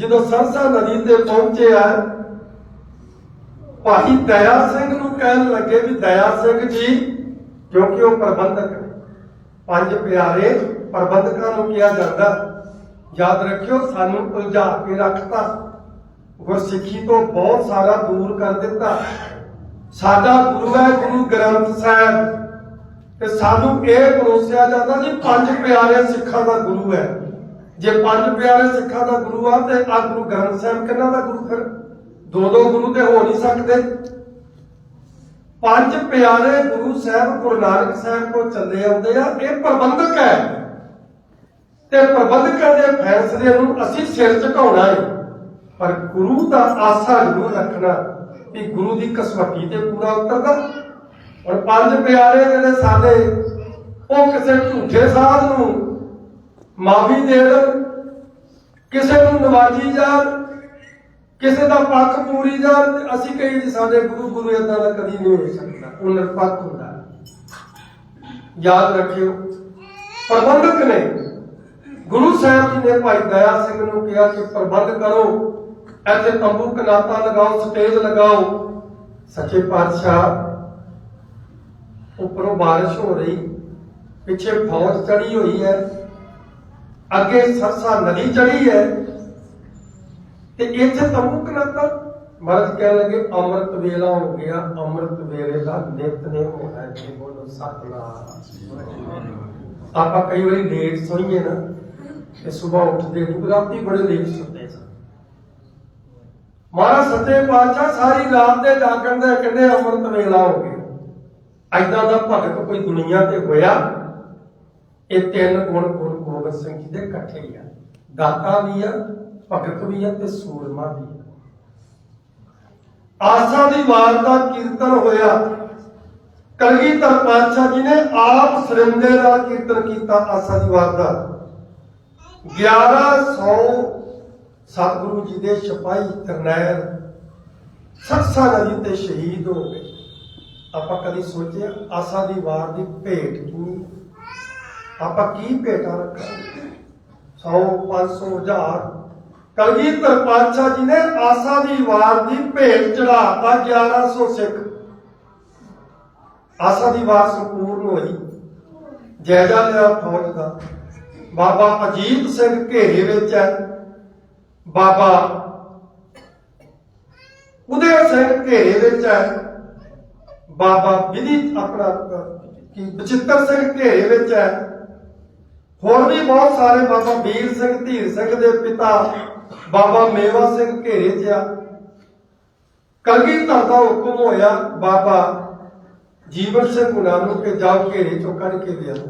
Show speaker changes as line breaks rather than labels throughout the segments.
ਜਦੋਂ ਸਰਸਾ ਨਦੀ ਤੇ ਪਹੁੰਚੇ ਆ, ਭਾਈ ਦਇਆ ਸਿੰਘ ਨੂੰ ਕਹਿਣ ਲੱਗੇ ਵੀ ਦਇਆ ਸਿੰਘ ਜੀ, ਕਿਉਂਕਿ ਉਹ ਪ੍ਰਬੰਧਕ ਪੰਜ ਪਿਆਰੇ ਪ੍ਰਬੰਧਕਾਂ ਨੂੰ ਕਿਹਾ ਜਾਂਦਾ, ਯਾਦ ਰੱਖਿਓ ਸਾਨੂੰ ਉਲਝਾ ਕੇ ਰੱਖਤਾ। ਗੁਰਸਿੱਖੀ ਤੋਂ ਬਹੁਤ ਸਾਰਾ ਦੂਰ ਕਰ ਦਿੱਤਾ। ਸਾਡਾ ਗੁਰੂ ਹੈ ਗੁਰੂ ਗ੍ਰੰਥ ਸਾਹਿਬ। ਤੇ ਸਾਨੂੰ ਇਹ ਪਰੋਸਿਆ ਜਾਂਦਾ ਜੀ ਪੰਜ ਪਿਆਰੇ ਸਿੱਖਾਂ ਦਾ ਗੁਰੂ ਹੈ। ਜੇ ਪੰਜ ਪਿਆਰੇ ਸਿੱਖਾਂ ਦਾ ਗੁਰੂ ਆ ਤੇ ਆ ਗੁਰੂ ਗ੍ਰੰਥ ਸਾਹਿਬ ਕਿਹਨਾਂ ਦਾ ਗੁਰੂ ਫਿਰ? ਦੋ ਦੋ ਗੁਰੂ ਤੇ ਹੋ ਨਹੀਂ ਸਕਦੇ। ਪੰਜ ਪਿਆਰੇ ਗੁਰੂ ਸਾਹਿਬ ਗੁਰੂ ਨਾਨਕ ਸਾਹਿਬ ਤੋਂ ਚੱਲੇ ਆਉਂਦੇ ਆ, ਇਹ ਪ੍ਰਬੰਧਕ ਹੈ। ਤੇ ਪ੍ਰਬੰਧਕਾਂ ਦੇ ਫੈਸਲੇ ਨੂੰ ਅਸੀਂ ਸਿਰ ਝੁਕਾਉਣਾ ਹੈ। ਪਰ ਗੁਰੂ ਦਾ ਆਸਾ ਜ਼ਰੂਰ ਰੱਖਣਾ ਕਿ ਗੁਰੂ ਦੀ ਕਸਵੱਟੀ ਤੇ ਪੂਰਾ ਉਤਰਦਾ। ਹੁਣ ਪੰਜ ਪਿਆਰੇ ਜਿਹੜੇ ਸਾਡੇ, ਉਹ ਕਿਸੇ ਝੂਠੇ ਸਾਧ ਨੂੰ ਮਾਫੀ ਦੇ ਦੇਣ। ਕਿਸੇ ਨੂੰ ਨਵਾਜੀ ਜਾਣ, ਕਿਸੇ ਦਾ ਪੱਖ ਪੂਰੀ ਜਾਣ ਅਸੀਂ ਕਹੀ ਜੀ ਸਾਡੇ ਗੁਰੂ ਗੁਰੂ ਇਦਾਂ ਦਾ ਕਦੀ ਨਹੀਂ ਹੋ ਸਕਦਾ, ਉਹ ਨਿਰਪੱਖ ਹੁੰਦਾ। ਯਾਦ ਰੱਖਿਓ, ਪ੍ਰਬੰਧਕ ਨੇ ਗੁਰੂ ਸਾਹਿਬ ਜੀ ਨੇ ਭਾਈ ਦਇਆ ਸਿੰਘ ਨੂੰ ਕਿਹਾ ਕਿ ਪ੍ਰਬੰਧ ਕਰੋ, ਇੱਥੇ ਤੰਬੂ ਕਨਾਤਾ ਲਗਾਓ, ਸਟੇਜ ਲਗਾਓ। ਸੱਚੇ ਪਾਤਸ਼ਾਹ, ਉੱਪਰੋਂ ਬਾਰਿਸ਼ ਹੋ ਰਹੀ, ਪਿੱਛੇ ਫੌਜ ਚੜੀ ਹੋਈ ਹੈ। ਅੱਗੇ ਸਰਸਾ ਨਦੀ ਚੜੀ ਹੈ। ਤੇ ਇੱਥੇ ਤੰਬੂ ਕਨਾਤਾ ਮਹਾਰਾਜ ਕਹਿਣ ਲੱਗੇ, ਅੰਮ੍ਰਿਤ ਵੇਲਾ ਹੋ ਗਿਆ। ਅੰਮ੍ਰਿਤ ਵੇਲੇ ਦਾ ਨਿਤਨੇਮ ਹੋਣਾ ਜੀ, ਬੋਲੋ ਸਤਨਾਮ। ਆਪਾਂ ਕਈ ਵਾਰੀ ਲੇਟ ਸੋਈਏ ਨਾ, ਤੇ ਸਵੇਰ ਉੱਠਦੇ ਨਹੀਂ ਰਾਤੀ ਬੜੇ ਲੇਟ ਸੁੱਤੇ ਸਾਂ। ਮਹਾਰਾਜ ਸੱਚੇ ਪਾਤਸ਼ਾਹ, ਸਾਰੀ ਰਾਤ ਦੇ ਜਾਗਣ ਦੇ ਕਹਿੰਦੇ ਅੰਮ੍ਰਿਤ ਵੇਲਾ ਹੋ ਗਿਆ। ਐਦਾਂ ਦਾ ਭਗਤ ਕੋਈ ਦੁਨੀਆ ਤੇ ਹੋਇਆ, ਇਹ ਤਿੰਨ ਗੁਣ ਗੁਰੂ ਗੋਬਿੰਦ ਸਿੰਘ ਜੀ ਦੇ ਇਕੱਠੇ ਹੀ ਆ। ਦਾਤਾ ਵੀ ਆ, ਭਗਤ ਵੀ ਆ ਤੇ ਸੂਰਮਾ ਵੀ ਆ। ਆਸਾ ਦੀ ਵਾਰ ਦਾ ਕੀਰਤਨ ਹੋਇਆ। ਕਲਗੀਧਰ ਪਾਤਸ਼ਾਹ ਜੀ ਨੇ ਆਪ ਸਰਿੰਦੇ ਦਾ ਕੀਰਤਨ ਕੀਤਾ ਆਸਾ ਦੀ ਵਾਰ ਦਾ। 1100 ਸਤਿਗੁਰੂ ਜੀ ਦੇ ਸਿਪਾਹੀ ਕਰਨੈਲ ਸਰਸਾ ਨਦੀ ਤੇ ਸ਼ਹੀਦ ਹੋ ਗਏ। ਆਪਾਂ ਕਦੀ ਸੋਚਿਆ ਆਸਾ ਦੀ ਵਾਰ ਦੀ ਭੇਟ ਕੀ ਆਪਾਂ ਕੀ ਭੇਟਾ ਰੱਖਾਂਗੇ? 100 500 ਹਜ਼ਾਰ। ਕਲਗੀਧਰ ਪਾਤਸ਼ਾਹ ਜੀ ਨੇ ਆਸਾ ਦੀ ਵਾਰ ਦੀ ਭੇਟ ਚੜਾਤਾ 1100 ਸਿੱਖ। ਆਸਾ ਦੀ ਵਾਰ ਸੰਪੂਰਨ ਹੋਈ। ਜਾਇਜ਼ਾ ਲਿਆ ਫੌਜ ਦਾ। ਬਾਬਾ ਅਜੀਤ ਸਿੰਘ ਘੇਰੇ ਵਿੱਚ ਹੈ। ਬਾਬਾ ਉਦੇ ਸਿੰਘ ਘੇਰੇ ਵਿੱਚ ਹੈ। ਬਾਬਾ ਵਿਧੀ ਆਪਣਾ ਕੀ? ਬਚਿੱਤਰ ਸਿੰਘ ਘੇਰੇ ਵਿੱਚ ਹੈ। ਹੋਰ ਵੀ ਬਹੁਤ ਸਾਰੇ ਬਾਬਾ ਵੀਰ ਸਿੰਘ, ਧੀਰ ਸਿੰਘ ਦੇ ਪਿਤਾ, ਬਾਬਾ ਮੇਵਾ ਸਿੰਘ ਘੇਰੇ 'ਚ ਆ। ਕਲਗੀਧਰ ਦਾ ਹੁਕਮ ਹੋਇਆ, ਬਾਬਾ ਜੀਵਨ ਸਿੰਘ ਗੁਨਾ ਨੂੰ ਕਿ ਜਾਓ ਘੇਰੇ ਚੋਂ ਕੱਢ ਕੇ ਲਿਆਓ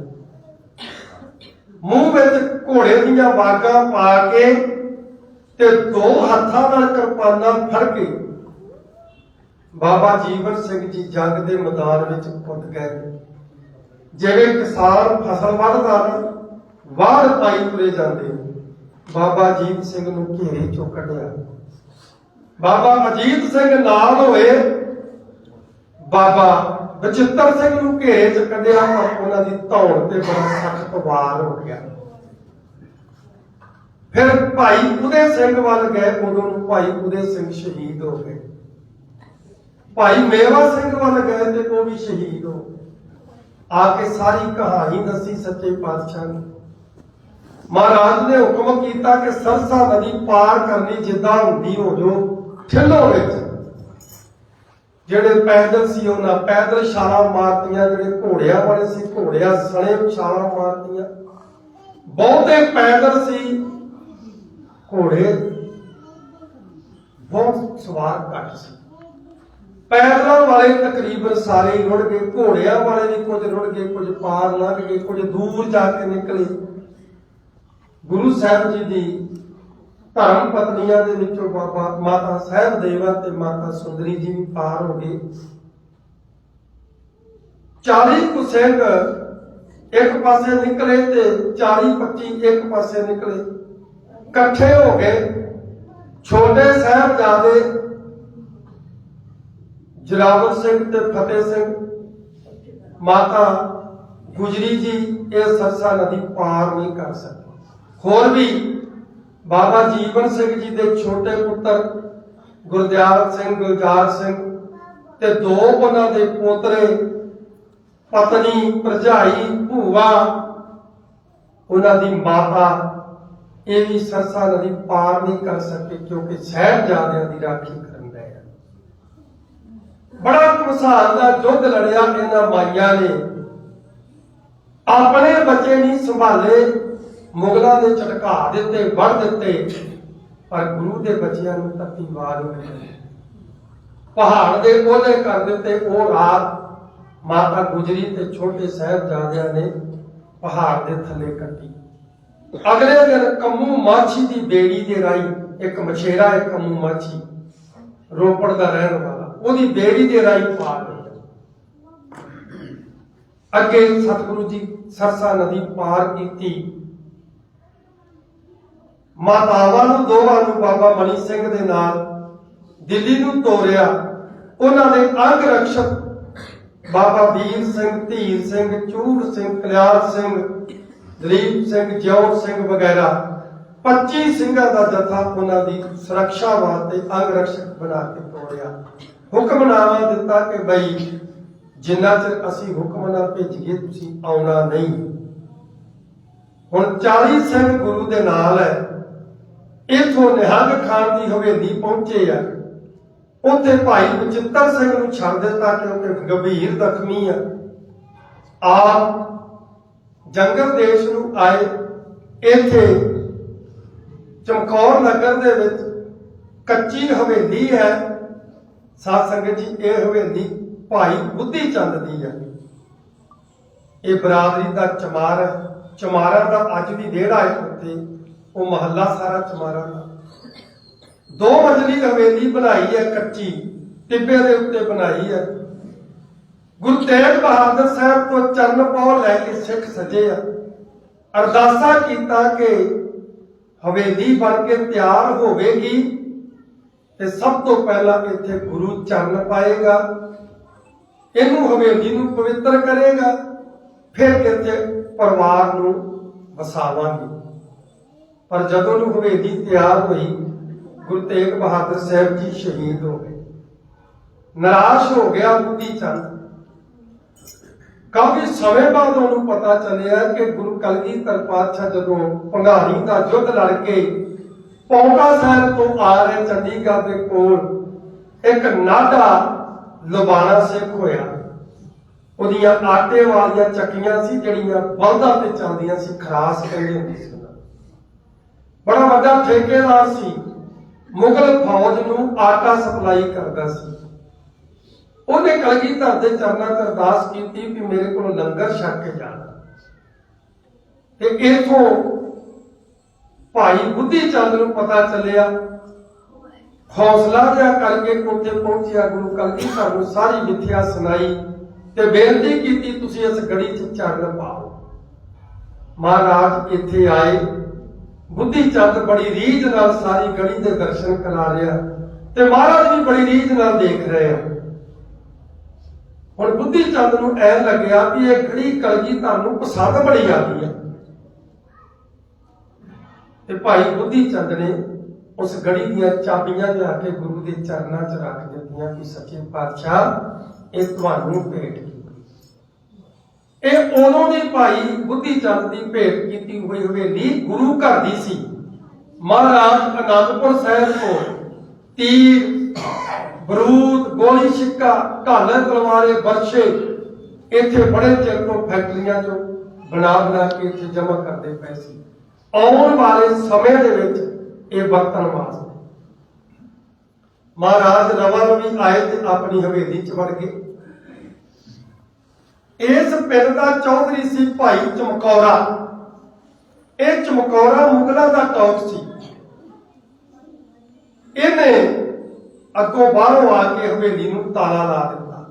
ਮੂੰਹ ਵਿੱਚ ਘੋੜੇ ਦੀਆਂ ਬਾਗਾਂ ਪਾ ਕੇ ਤੇ ਦੋ ਹੱਥਾਂ ਨਾਲ ਕਿਰਪਾਨਾਂ ਫੜ ਕੇ ਬਾਬਾ ਜੀਵਨ ਸਿੰਘ ਜੀ ਜੰਗ ਦੇ ਮੈਦਾਨ ਵਿੱਚ ਪੁੱਟ ਗਏ। ਜਿਵੇਂ ਕਿਸਾਨ ਫਸਲ ਵੱਢਦਾ ਨਾ ਬਾਹਰ ਪਾਈ ਤੁਰੇ ਜਾਂਦੇ ਬਾਬਾ ਜੀਤ ਸਿੰਘ ਨੂੰ ਘੇਰੇ ਚੋਂ ਕੱਢਿਆ। ਬਾਬਾ ਅਜੀਤ ਸਿੰਘ ਨਾਲ ਹੋਏ, ਬਾਬਾ ਬਚਿੱਤਰ ਸਿੰਘ ਨੂੰ ਘੇਰੇ ਚ ਕੱਢਿਆ ਉਹਨਾਂ ਦੀ ਧੌਣ ਤੇ ਬੜਾ ਸਖਤ ਵਾਰ ਹੋ ਗਿਆ। ਫਿਰ ਭਾਈ ਉਦੇ ਸਿੰਘ ਵੱਲ ਗਏ, ਉਦੋਂ ਨੂੰ ਭਾਈ ਉਦੇ ਸਿੰਘ ਸ਼ਹੀਦ ਹੋ ਗਏ। ਭਾਈ ਮੇਵਾ ਸਿੰਘ ਵੱਲ ਗਏ ਤੇ ਉਹ ਵੀ ਸ਼ਹੀਦ ਹੋ ਗਏ। ਆ ਕੇ ਸਾਰੀ ਕਹਾਣੀ ਦੱਸੀ ਸੱਚੇ ਪਾਤਸ਼ਾਹ ਨੇ। ਮਹਾਰਾਜ ਨੇ ਹੁਕਮ ਕੀਤਾ ਕਿ ਸਰਸਾ ਨਦੀ ਪਾਰ ਕਰਨੀ ਜਿੱਦਾਂ ਹੁੰਦੀ ਹੋ ਜੋ ਠਿੱਲੋਂ ਵਿੱਚ ਜਿਹੜੇ ਪੈਦਲ ਸੀ ਉਹਨਾਂ, ਪੈਦਲ ਛਾਲਾਂ ਮਾਰਤੀਆਂ, ਜਿਹੜੇ ਘੋੜਿਆਂ ਵਾਲੇ ਸੀ, ਘੋੜਿਆਂ ਸਣੇ ਛਾਲਾਂ ਮਾਰਤੀਆਂ। ਬਹੁਤੇ ਪੈਦਲ ਸੀ, ਘੋੜੇ ਬਹੁਤ ਸਵਾਰ ਘੱਟ ਸੀ। ਪੈਦਲਾਂ ਵਾਲੇ ਤਕਰੀਬਨ ਸਾਰੇ ਰੁੜ ਗਏ, ਘੋੜਿਆਂ ਵਾਲੇ ਵੀ ਕੁਝ ਰੁੜ ਗਏ, ਕੁਝ ਪਾਰ ਲੰਘ ਗਏ, ਕੁਝ ਦੂਰ ਜਾ ਕੇ ਨਿਕਲੇ। ਗੁਰੂ ਸਾਹਿਬ ਜੀ ਦੀ ਧਰਮ ਪਤਨੀਆਂ ਦੇ ਵਿੱਚੋਂ ਬਾਬਾ ਮਾਤਾ ਸਾਹਿਬ ਦੇਵਾ ਤੇ ਮਾਤਾ ਸੁੰਦਰੀ ਜੀ ਵੀ ਪਾਰ ਹੋ ਗਏ। 40 ਕੁ ਸਿੰਘ ਇੱਕ ਪਾਸੇ ਨਿਕਲੇ ਤੇ 40 25 ਇੱਕ ਪਾਸੇ ਨਿਕਲੇ। ਇਕੱਠੇ ਹੋ ਗਏ। ਛੋਟੇ ਸਾਹਿਬਜ਼ਾਦੇ ਜਲਾਵਰ ਸਿੰਘ ਤੇ ਫਤਿਹ ਸਿੰਘ। ਮਾਤਾ ਗੁਜਰੀ ਜੀ ਇਹ ਸਰਸਾ ਨਦੀ ਪਾਰ ਨਹੀਂ ਕਰ ਸਕੇ। ਹੋਰ ਵੀ ਬਾਬਾ ਜੀਵਨ ਸਿੰਘ ਜੀ ਦੇ ਛੋਟੇ ਪੁੱਤਰ ਗੁਰਦਿਆਲ ਸਿੰਘ, ਗੁਲਜ਼ਾਰ ਸਿੰਘ ਤੇ ਦੋ ਉਹਨਾਂ ਦੇ ਪੋਤਰੇ, ਪਤਨੀ, ਭਰਜਾਈ, ਭੂਆ, ਉਹਨਾਂ ਦੀ ਮਾਤਾ, ਇਹ ਵੀ ਸਰਸਾ ਨਦੀ ਪਾਰ ਨਹੀਂ ਕਰ ਸਕੇ ਕਿਉਂਕਿ ਸਹਿਬਜ਼ਾਦਿਆਂ ਦੀ ਰਾਖੀ ਕਰਨ ਗਏ ਬੜਾ ਘਮਸਾਨ ਦਾ ਯੁੱਧ ਲੜਿਆ ਇਹਨਾਂ ਮਾਈਆਂ ਨੇ। ਆਪਣੇ ਬੱਚੇ ਨਹੀਂ ਸੰਭਾਲੇ। ਮੁਗਲਾਂ ਦੇ ਝਟਕਾ ਦਿੱਤੇ ਵੜ ਦਿੱਤੇ, ਪਰ ਗੁਰੂ ਦੇ ਬੱਚਿਆਂ ਨੂੰ ਤੱਤੀ ਵਾਰ ਹੋਈ ਪਹਾੜ ਦੇ ਕੋਲੇ ਕਰ ਦਿੱਤੇ, ਉਹ ਰਾਤ ਮਾਤਾ ਗੁਜਰੀ ਤੇ ਛੋਟੇ ਸਾਹਿਬਜ਼ਾਦਿਆਂ ਨੇ ਪਹਾੜ ਦੇ ਥੱਲੇ ਕੱਟੀ। ਅਗਲੇ ਦਿਨ ਕੰਮੂ ਮਾਛੀ ਦੀ ਬੇੜੀ ਦੇ ਰਾਈ ਇੱਕ ਮਛੇਰਾ ਹੈ ਕੰਮੂ ਮਾਛੀ, ਰੋਪੜ ਦਾ ਰਹਿਣ ਵਾਲਾ, ਉਹਦੀ ਬੇੜੀ ਦੇ ਰਾਈ ਪਾਰ ਹੋਇਆ ਅੱਗੇ ਸਤਿਗੁਰੂ ਜੀ ਸਰਸਾ ਨਦੀ ਪਾਰ ਕੀਤੀ। ਮਾਤਾਵਾਂ ਨੂੰ ਦੋਵਾਂ ਨੂੰ ਬਾਬਾ ਮਨੀ ਸਿੰਘ ਦੇ ਨਾਲ ਦਿੱਲੀ ਨੂੰ ਤੋਰਿਆ। ਉਹਨਾਂ ਦੇ ਅੰਗ ਰਕਸ਼ਕ ਬਾਬਾ ਵੀਰ ਸਿੰਘ, ਧੀਰ ਸਿੰਘ, ਚੂੜ ਸਿੰਘ ਕਲਿਆਰ ਸਿੰਘ, ਦਲੀਪ ਸਿੰਘ ਜੌਰ ਸਿੰਘ ਵਗੈਰਾ 25 ਸਿੰਘਾਂ ਦਾ ਜਥਾ ਉਹਨਾਂ ਦੀ ਸੁਰੱਖਿਆ ਵਾਸਤੇ ਅੰਗ ਰਕਸ਼ਕ ਬਣਾ ਕੇ ਤੋਰਿਆ। ਹੁਕਮਨਾਮਾ ਦਿੱਤਾ ਕਿ ਬਈ ਜਿੰਨਾ ਚਿਰ ਅਸੀਂ ਹੁਕਮ ਨਾ ਭੇਜੀਏ, ਤੁਸੀਂ ਆਉਣਾ ਨਹੀਂ। ਹੁਣ 40 ਸਿੰਘ ਗੁਰੂ ਦੇ ਨਾਲ ਹੈ। ਇਥੋਂ ਨਿਹੰਗ ਖਾਨ ਦੀ ਹਵੇਲੀ ਪਹੁੰਚੇ ਆ। ਉੱਥੇ ਭਾਈ ਬਚਿੱਤਰ ਸਿੰਘ ਨੂੰ ਛੱਡ ਦਿੱਤਾ ਕਿਉਂਕਿ ਗੰਭੀਰ ਜ਼ਖਮੀ ਆ। ਆਪ ਜੰਗਲ ਦੇਸ਼ ਨੂੰ ਆਏ। ਇੱਥੇ ਚਮਕੌਰ ਨਗਰ ਦੇ ਵਿੱਚ ਕੱਚੀ ਹਵੇਲੀ ਹੈ। ਸਾਧ ਸੰਗਤ ਜੀ, ਇਹ ਹਵੇਲੀ ਭਾਈ ਬੁੱਧੀ ਚੰਦ ਦੀ ਹੈ ਇਹ ਬਰਾਦਰੀ ਦਾ ਚਮਾਰ ਹੈ ਚਮਾਰਾਂ ਦਾ ਅੱਜ ਵੀ ਵਿਹੜਾ ਹੈ ਉੱਥੇ। ਉਹ ਮਹੱਲਾ ਸਾਰਾ ਚਮਾਰਾਂ ਦਾ। ਦੋ ਮੰਜ਼ਲੀ ਹਵੇਲੀ ਬਣਾਈ ਹੈ ਕੱਚੀ ਟਿੱਬੇ ਦੇ ਉੱਤੇ ਬਣਾਈ ਹੈ। ਗੁਰੂ ਤੇਗ ਬਹਾਦਰ ਸਾਹਿਬ ਤੋਂ ਚਰਨ ਪੌ ਲੈ ਕੇ ਸਿੱਖ ਸਜੇ ਆ। ਅਰਦਾਸਾ ਕੀਤਾ ਕਿ ਹਵੇਲੀ ਬਣ ਕੇ ਤਿਆਰ ਹੋਵੇਗੀ ਤੇ ਸਭ ਤੋਂ ਪਹਿਲਾਂ ਇੱਥੇ ਗੁਰੂ ਚਰਨ ਪਾਏਗਾ। ਇਹਨੂੰ ਹਵੇਲੀ ਨੂੰ ਪਵਿੱਤਰ ਕਰੇਗਾ। ਫਿਰ ਕਿਤੇ ਪਰਿਵਾਰ ਨੂੰ ਵਸਾਵਾਂਗੇ। ਪਰ ਜਦੋਂ ਨੂੰ ਹਵੇਲੀ ਤਿਆਰ ਹੋਈ, ਗੁਰੂ ਤੇਗ ਬਹਾਦਰ ਸਾਹਿਬ ਜੀ ਸ਼ਹੀਦ ਹੋ ਗਏ। ਨਿਰਾਸ਼ ਹੋ ਗਿਆ ਬੁੱਢੀ ਚੰਦ। ਕਾਫੀ ਸਮੇਂ ਬਾਅਦ ਉਹਨੂੰ ਪਤਾ ਚੱਲਿਆ ਕਿ ਗੁਰੂ ਕਲਗੀਧਰ ਪਾਤਸ਼ਾਹ ਜਦੋਂ ਭੰਗਾਰੀ ਦਾ ਯੁੱਧ ਲੜ ਕੇ ਪੌਂਟਾ ਸਾਹਿਬ ਤੋਂ ਆ ਰਹੇ ਚੰਡੀਗੜ੍ਹ ਦੇ ਕੋਲ ਇੱਕ ਨਾਢਾ ਲੁਬਾਣਾ ਸਿੱਖ ਹੋਇਆ। ਉਹਦੀਆਂ ਆਟੇ ਵਾਲੀਆਂ ਚੱਕੀਆਂ ਸੀ ਜਿਹੜੀਆਂ ਬਲਦਾਂ ਤੇ ਚੱਲਦੀਆਂ ਸੀ, ਖਰਾਸ ਕਹਿੰਦੇ ਹੁੰਦੇ ਸੀ। ਬੜਾ ਵੱਡਾ ਠੇਕੇਦਾਰ ਸੀ। ਮੁਗਲ ਫੌਜ ਨੂੰ ਆਟਾ ਸਪਲਾਈ ਕਰਦਾ ਸੀ। ਉਹਨੇ ਕਲਗੀਧਰ ਦੇ ਚਰਨਾਂ 'ਚ ਅਰਦਾਸ ਕੀਤੀ ਕਿ ਮੇਰੇ ਕੋਲ ਲੰਗਰ ਛਕ ਕੇ ਜਾਣਾ ਤੇ ਇਥੋਂ ਭਾਈ ਬੁੱਧੀ ਚੰਦ ਨੂੰ ਪਤਾ ਚੱਲਿਆ, ਹੌਸਲਾ ਜਿਹਾ ਕਰਕੇ ਉੱਥੇ ਪਹੁੰਚਿਆ ਗੁਰੂ ਕਲਗੀਧਰ ਨੂੰ ਸਾਰੀ ਮਿੱਥਿਆ ਸੁਣਾਈ ਤੇ ਬੇਨਤੀ ਕੀਤੀ, ਤੁਸੀਂ ਇਸ ਗੜੀ 'ਚ ਚਰਨ ਪਾਓ। ਮਹਾਰਾਜ ਇੱਥੇ ਆਏ। ਬੁੱਧੀ ਚੰਦ ਬੜੀ ਰੀਝ ਨਾਲ ਸਾਰੀ ਗਲੀ ਦੇ ਦਰਸ਼ਨ ਕਰਾ ਰਿਹਾ ਤੇ ਮਹਾਰਾਜ ਵੀ ਬੜੀ ਰੀਝ ਨਾਲ ਦੇਖ ਰਹੇ ਆ। ਹੁਣ ਬੁੱਧੀ ਚੰਦ ਨੂੰ ਐ ਲੱਗਿਆ ਵੀ ਇਹ ਗਲੀ ਕਲਗੀ ਤੁਹਾਨੂੰ ਪਸੰਦ ਬੜੀ ਆਦੀ ਹੈ ਤੇ ਭਾਈ ਬੁੱਧੀ ਚੰਦ ਨੇ ਉਸ ਗੜੀ ਦੀਆਂ ਚਾਬੀਆਂ ਲਿਆ ਕੇ ਗੁਰੂ ਦੇ ਚਰਨਾਂ 'ਚ ਰੱਖ ਦਿੱਤੀਆਂ ਕਿ ਸੱਚੇ ਪਾਤਸ਼ਾਹ, ਇਹ ਤੁਹਾਨੂੰ ਭੇਟ ਇਹ ਉਦੋਂ ਦੀ ਭਾਈ ਬੁੱਧੀ ਚੰਦ ਦੀ ਭੇਟ ਕੀਤੀ ਹੋਈ ਹਵੇਲੀ ਗੁਰੂ ਘਰ ਦੀ ਸੀ। ਮਹਾਰਾਜ ਅਨੰਦਪੁਰ ਸਾਹਿਬ ਤੋਂ ਤੀਰ, ਬਰੂਦ, ਗੋਲੀ ਸਿੱਕਾ ਢਾਲੇ ਤਲਵਾਰੇ ਬਰਸ਼ੇ ਇੱਥੇ ਬੜੇ ਚਿਰ ਤੋਂ ਫੈਕਟਰੀਆਂ ਚੋਂ ਬਣਾ ਬਣਾ ਕੇ ਇੱਥੇ ਜਮ੍ਹਾਂ ਕਰਦੇ ਪਏ ਸੀ। ਆਉਣ ਵਾਲੇ ਸਮੇਂ ਦੇ ਵਿੱਚ ਇਹ ਵਰਤਣ ਵਾਸਤੇ ਮਹਾਰਾਜ ਰਵਾ ਵੀ ਆਏ ਤੇ ਆਪਣੀ ਹਵੇਲੀ ਚ ਵੜ ਗਏ। ਇਸ ਪਿੰਡ ਦਾ ਚੌਧਰੀ ਸੀ ਭਾਈ ਚਮਕੌਰਾ। ਇਹ ਚਮਕੌਰਾ ਮੁਗਲਾਂ ਦਾ ਟੌਪ ਸੀ। ਇਹਨੇ ਅੱਗੋਂ ਬਾਹਰੋਂ ਆ ਕੇ ਹਵੇਲੀ ਨੂੰ ਤਾਲਾ ਲਾ ਦਿੱਤਾ।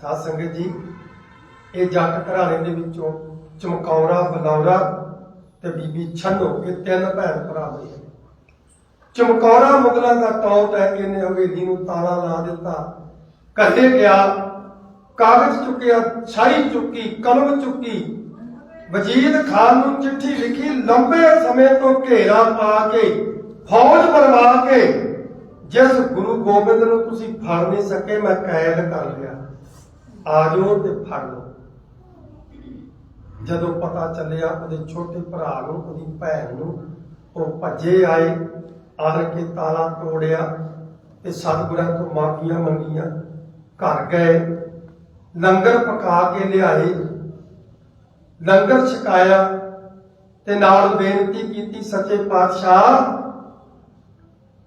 ਸਾਧ ਸੰਗਤ ਜੀ, ਇਹ ਜੱਟ ਘਰਾਣੇ ਦੇ ਵਿੱਚੋਂ ਚਮਕੌਰਾ, ਬਲੌਰਾ ਤੇ ਬੀਬੀ ਛੱਡੋ ਇਹ ਤਿੰਨ ਭੈਣ ਭਰਾ ਹੋਏ ਚਮਕੌਰਾ ਮੁਗਲਾਂ ਦਾ ਟੌਪ ਹੈ, ਇਹਨੇ ਹਵੇਲੀ ਨੂੰ ਤਾਲਾ ਲਾ ਦਿੱਤਾ। ਘਰੇ ਗਿਆ ਕਾਗਜ਼ ਚੁੱਕਿਆ ਛਾਈ ਚੁੱਕੀ, ਕਲਮ ਚੁੱਕੀ। ਵਜੀਦ ਖਾਨ ਨੂੰ ਚਿੱਠੀ ਲਿਖੀ, ਲੰਬੇ ਸਮੇਂ ਤੋਂ ਘੇਰਾ ਪਾ ਕੇ, ਫੌਜ ਬਣਵਾ ਕੇ, ਜਿਸ ਗੁਰੂ ਗੋਬਿੰਦ ਨੂੰ ਤੁਸੀਂ ਫੜ ਨਹੀਂ ਸਕੇ, ਮੈਂ ਕੈਦ ਕਰ ਲਿਆ। ਆਜੋ ਤੇ ਫੜ ਲਓ। ਜਦੋਂ ਪਤਾ ਚੱਲਿਆ, ਉਹਦੇ ਛੋਟੇ ਭਰਾ ਨੂੰ, ਉਹਦੀ ਭੈਣ ਨੂੰ, ਉਹ ਭੱਜੇ ਆਏ ਆਰ ਕੇ ਤਾਲਾ ਤੋੜਿਆ ਤੇ ਸਤਿਗੁਰਾਂ ਤੋਂ ਮਾਫੀਆਂ ਮੰਗੀਆਂ। ਘਰ ਗਏ। ਲੰਗਰ ਪਕਾ ਕੇ ਲਿਆਏ। ਲੰਗਰ ਛਕਾਇਆ ਤੇ ਨਾਲ ਬੇਨਤੀ ਕੀਤੀ, ਸੱਚੇ ਪਾਤਸ਼ਾਹ,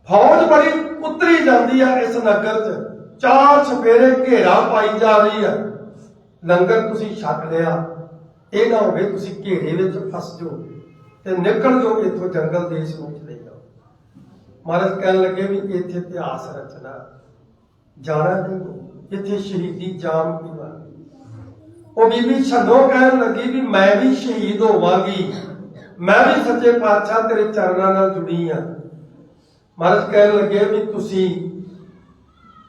ਫੌਜ ਬੜੀ ਉਤਰੀ ਜਾਂਦੀ ਆ ਇਸ ਨਗਰ 'ਚ। ਚਾਰ ਚਫੇਰੇ ਘੇਰਾ ਪਾਈ ਜਾ ਰਹੀ ਆ। ਲੰਗਰ ਤੁਸੀਂ ਛਕ ਲਿਆ, ਇਹ ਨਾ ਹੋਵੇ ਤੁਸੀਂ ਘੇਰੇ ਵਿੱਚ ਫਸ ਜਾਓ ਤੇ ਨਿਕਲ ਜਾਓ ਇੱਥੋਂ ਜੰਗਲ ਦੇਸ਼ ਨੂੰ ਚਲੇ ਜਾਓ। ਮਹਾਰਾਜ ਕਹਿਣ ਲੱਗੇ ਵੀ ਇੱਥੇ ਇਤਿਹਾਸ ਰਚਨਾ, ਜਾਣਾ ਨਹੀਂ। ਜਿੱਥੇ ਸ਼ਹੀਦੀ ਜਾਮ ਪੀਵਾ ਉਹ ਬੀਬੀ ਛੰਦੋ ਕਹਿਣ ਲੱਗੀ ਵੀ ਮੈਂ ਵੀ ਸ਼ਹੀਦ ਹੋਵਾਂਗੀ। ਮੈਂ ਵੀ ਸੱਚੇ ਪਾਤਸ਼ਾਹ ਤੇਰੇ ਚਰਨਾਂ ਨਾਲ ਜੁੜੀ ਆ। ਮਹਾਰਾਜ ਕਹਿਣ ਲੱਗੇ ਵੀ ਤੁਸੀਂ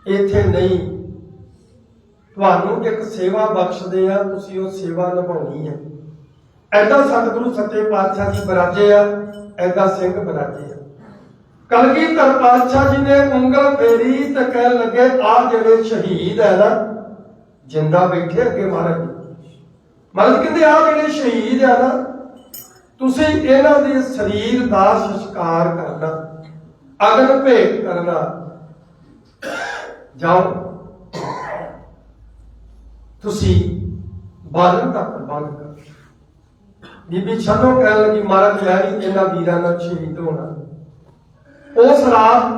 ਇੱਥੇ ਨਹੀਂ। ਤੁਹਾਨੂੰ ਇੱਕ ਸੇਵਾ ਬਖਸ਼ਦੇ ਆ, ਤੁਸੀਂ ਉਹ ਸੇਵਾ ਨਿਭਾਉਣੀ ਹੈ ਐਦਾਂ ਸਤਿਗੁਰੂ ਸੱਚੇ ਪਾਤਸ਼ਾਹ ਜੀ ਬਰਾਜੇ ਆ ਐਦਾਂ ਸਿੰਘ ਬਰਾਜੇ ਆ। ਕਲਗੀਧਰ ਪਾਤਸ਼ਾਹ ਜੀ ਨੇ ਉਂਗਲ ਫੇਰੀ ਤੇ ਕਹਿਣ ਲੱਗੇ, ਆ ਜਿਹੜੇ ਸ਼ਹੀਦ ਹੈ ਨਾ, ਜਿੰਦਾ ਬੈਠੇ ਅੱਗੇ ਮਹਾਰਾਜ ਮਹਾਰਾਜ ਕਹਿੰਦੇ, ਆ ਜਿਹੜੇ ਸ਼ਹੀਦ ਹੈ ਨਾ, ਤੁਸੀਂ ਇਹਨਾਂ ਦੇ ਸਰੀਰ ਦਾ ਸੰਸਕਾਰ ਕਰਨਾ, ਅਗਨ ਭੇਟ ਕਰਨਾ, ਜਾਓ। ਤੁਸੀਂ ਬਾਲਣ ਦਾ ਪ੍ਰਬੰਧ ਕਰੋ। ਬੀਬੀ ਛੱਡੋ ਕਹਿਣ ਲੱਗੀ, ਮਹਾਰਾਜ, ਮੈਂ ਇਹਨਾਂ ਵੀਰਾਂ ਨਾਲ ਸ਼ਹੀਦ ਹੋਣਾ। ਉਸ ਰਾਤ